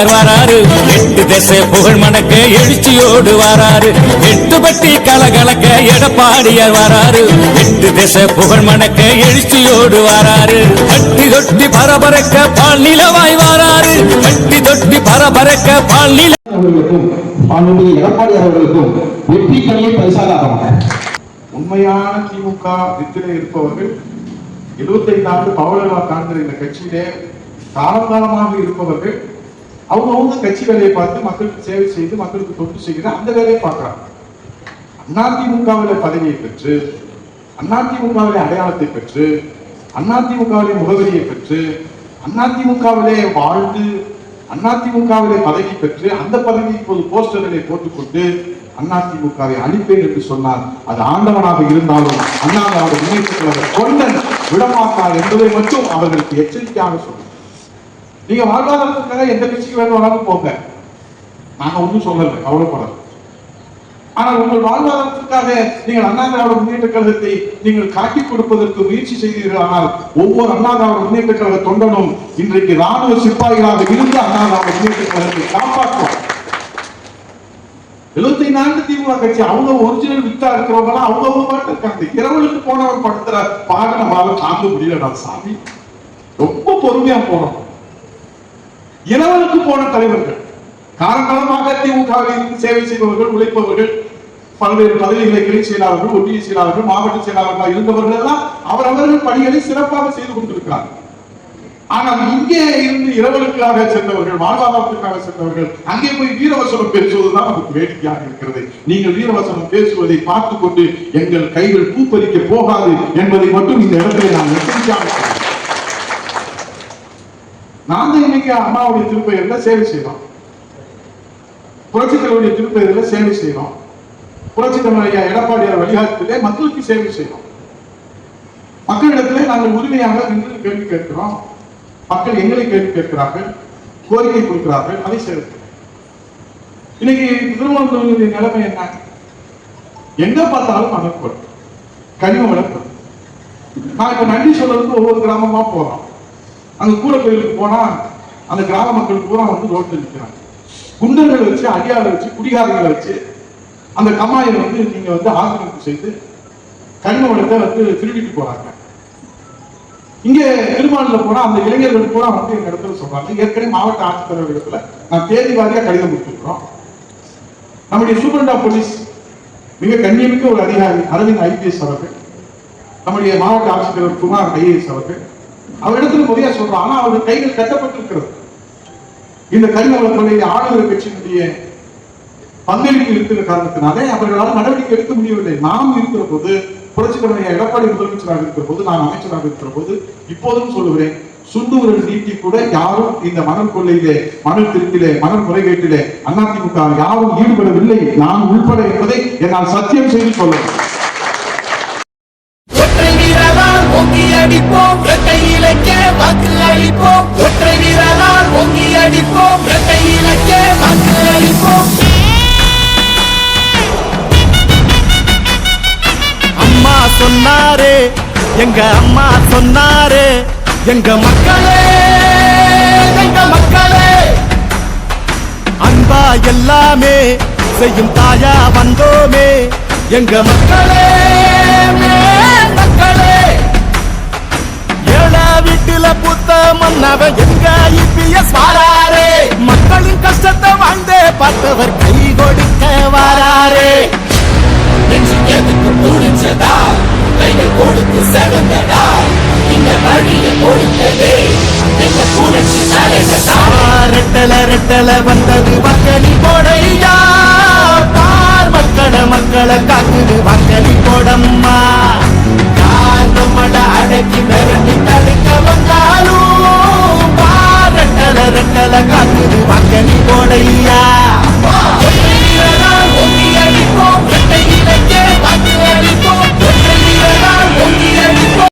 எடப்பாடியார் வராரு. எட்டு திசை புகழ் மணக்க எழுச்சியோடு வராரு. எட்டு பட்டி கலகலக்க எடப்பாடியார் வராரு. எட்டு திசை புகழ் மணக்க எழுச்சியோடு வராரு. கட்டி தொட்டி பரபரக்க பால் நிலவாய் வராரு. கட்டி தொட்டி பரபரக்க பால் நில அவர்களுக்கும் மாண்புமிகு எடப்பாடி அவர்களுக்கும் வெற்றி கனியை பரிசாக ஆகணும் உண்மையான திமுக வித்திலே இருப்பவர்கள் 75 ஆண்டு பவளவா தாண்டிற இந்த கட்சியிலே காலகாலமாக இருப்பவர்கள் அவங்க அவங்க கட்சி வேலையை பார்த்து மக்களுக்கு சேவை செய்து மக்களுக்கு தொண்டு செய்கிற அந்த வேலையை பார்க்கறாங்க. அதிமுகவில் பதவியை பெற்று அதிமுகவிலே அடையாளத்தை பெற்று அதிமுகவிலே முகவரியை பெற்று அதிமுகவிலே வாழ்ந்து அதிமுகவிலே பதவி பெற்று அந்த பதவி இப்போது போஸ்டர்களை போட்டுக்கொண்டு அதிமுகவை அழிப்பேன் என்று சொன்னால் அது ஆண்டவனாக இருந்தாலும் அண்ணா அவர் முன்னேற்ற கழக கொண்டன் விடமாட்டார் என்பதை மட்டும் அவர்களுக்கு எச்சரிக்கையாக சொன்னார் நீங்க வாழ்வாதாரத்துக்காக எந்த கட்சிக்கு வேணும்னாலும் போங்க. நாங்க ஒன்றும் சொல்லல கவலைப்படல. ஆனால் உங்கள் வாழ்வாதாரத்திற்காக நீங்கள் அண்ணா திராவிட முன்னேற்ற கழகத்தை நீங்கள் காட்டிக் கொடுப்பதற்கு முயற்சி செய்தீர்கள். ஆனால் ஒவ்வொரு அண்ணா திராவிட முன்னேற்ற கழக தொண்டனும் இன்றைக்கு ராணுவ சிப்பாய்களாக இருந்து அண்ணா திராவிட முன்னேற்ற கழகத்தை காப்பாற்றும் எழுபத்தி நான்கு திமுக கட்சி அவங்க ஒரிஜினல் வித்தா இருக்கிறவங்க எல்லாம் அவங்க அவங்க பாட்டு இருக்காங்க. இரவலுக்கு போனவன் படுத்துற பாட நம்மளால தாங்க முடியலடா சாமி. ரொம்ப பொறுமையா போறோம். இரவலுக்கு போன தலைவர்கள் காலங்காலமாக திமுகவில் இருந்து சேவை செய்பவர்கள் உழைப்பவர்கள் பல்வேறு பதவிகளை கிளை செயலாளர்கள் ஒன்றிய செயலாளர்கள் மாவட்ட செயலாளர்களாக இருந்தவர்கள் எல்லாம் அவரவர்கள் பணிகளை சிறப்பாக செய்து கொண்டிருக்கிறார்கள் ஆனால் இங்கே இருந்து இரவலுக்காக சென்றவர்கள் வாழ்வாதாரத்துக்காக சென்றவர்கள் அங்கே போய் வீரவசனம் பேசுவதுதான் நமக்கு வேடிக்கையாக இருக்கிறது. நீங்கள் வீரவசனம் பேசுவதை பார்த்துக்கொண்டு எங்கள் கைகள் பூப்பறிக்க போகாது என்பதை மட்டும் இந்த இடத்துல நான் எச்சரிக்கையாக நாங்க இன்னைக்கு அம்மாவுடைய திருப்பெயர்ல சேவை செய்யறோம் புரட்சி தலைவருடைய திருப்பெயர்ல சேவை செய்யறோம் புரட்சி தலைவர் ஐயா எடப்பாடியார் வழிகாட்டிலே மக்களுக்கு சேவை செய்யறோம் மக்களிடத்திலே நாங்கள் உரிமையாக நின்று கேள்வி கேட்கிறோம். மக்கள் எங்களை கேள்வி கேட்கிறார்கள் கோரிக்கை கொடுக்கிறார்கள் அதை செய்யறோம் இன்னைக்கு திருமணத்தினுடைய நிலைமை என்ன? எங்க பார்த்தாலும் அமைப்பு கனிம வளர்ப்பு நான் இப்ப நன்றி சொல்றதுக்கு ஒவ்வொரு கிராமமா போறோம். அங்க கூட கோயிலுக்கு போனா அந்த கிராம மக்கள் பூரா வந்து ரோட்ல நிற்கிறாங்க குண்டர்களை வச்சு அடியாளை வச்சு குடிகாரங்களை வச்சு அந்த கம்மாயை வந்து நீங்க வந்து ஆக்கிரமிப்பு செய்து கனிம வளத்தை வந்து திருடிட்டு போறாங்க. இங்கே திருமாலில போனா அந்த இளைஞர்கள் பூரா வந்து எங்க இடத்துல சொல்றாங்க. ஏற்கனவே மாவட்ட ஆட்சித்தலைவர் இடத்துல நான் தேதி வாரியா கடிதம் கொடுத்துருக்கிறோம். நம்முடைய சூப்பரண்டா போலீஸ் மிக கண்ணியமிக்க ஒரு அதிகாரி அரவிந்த் ஐபிஎஸ் அவர்கள் நம்முடைய மாவட்ட ஆட்சித்தலைவர் குமார் ஐஏஎஸ் அவர்கள் அவர் இடத்துல முறையா சொல்றான் ஆனா அவருடைய கைகள் கட்டப்பட்டிருக்கிறது. இந்த கனிமவள கொள்ளையை ஆளுநர் கட்சியினுடைய பங்களிப்பு இருக்கிற காரணத்தினாலே அவர்களால் நடவடிக்கை எடுக்க முடியவில்லை. நாம் இருக்கிற போது புரட்சித்தலைவர் எடப்பாடி முதலமைச்சராக இருக்கிற போது நான் அமைச்சராக இருக்கிற போது இப்போதும் சொல்லுகிறேன் சுண்டுவிரல் நீட்டி கூட யாரும் இந்த மணல் கொள்ளையிலே மணல் திருப்பிலே மணல் முறைகேட்டிலே அதிமுக யாரும் ஈடுபடவில்லை. நான் உள்பட என்பதை என்னால் சத்தியம் செய்து சொல்லுவேன் எங்க அம்மா சொன்னாரு எங்க மக்களே எங்க மக்களே. அன்பா எல்லாமே செய்யும் தாயா வந்தோமே. எங்க மக்களே மக்களே. ஏழா வீட்டுல புத்த மன்னவன் எங்க இபிஎஸ் வாராரே. கொடுத்து செழுந்தடா இந்த வழிய கொடுத்ததே இந்த புரட்சி தலைவரட்டல ரெட்டல வந்தது மக்களி போடையா பார் மக்கள மக்களை காக்குது மக்களி போடம்மா யார் நம்மள ரெட்டல ரெட்டல காக்குது போடையா.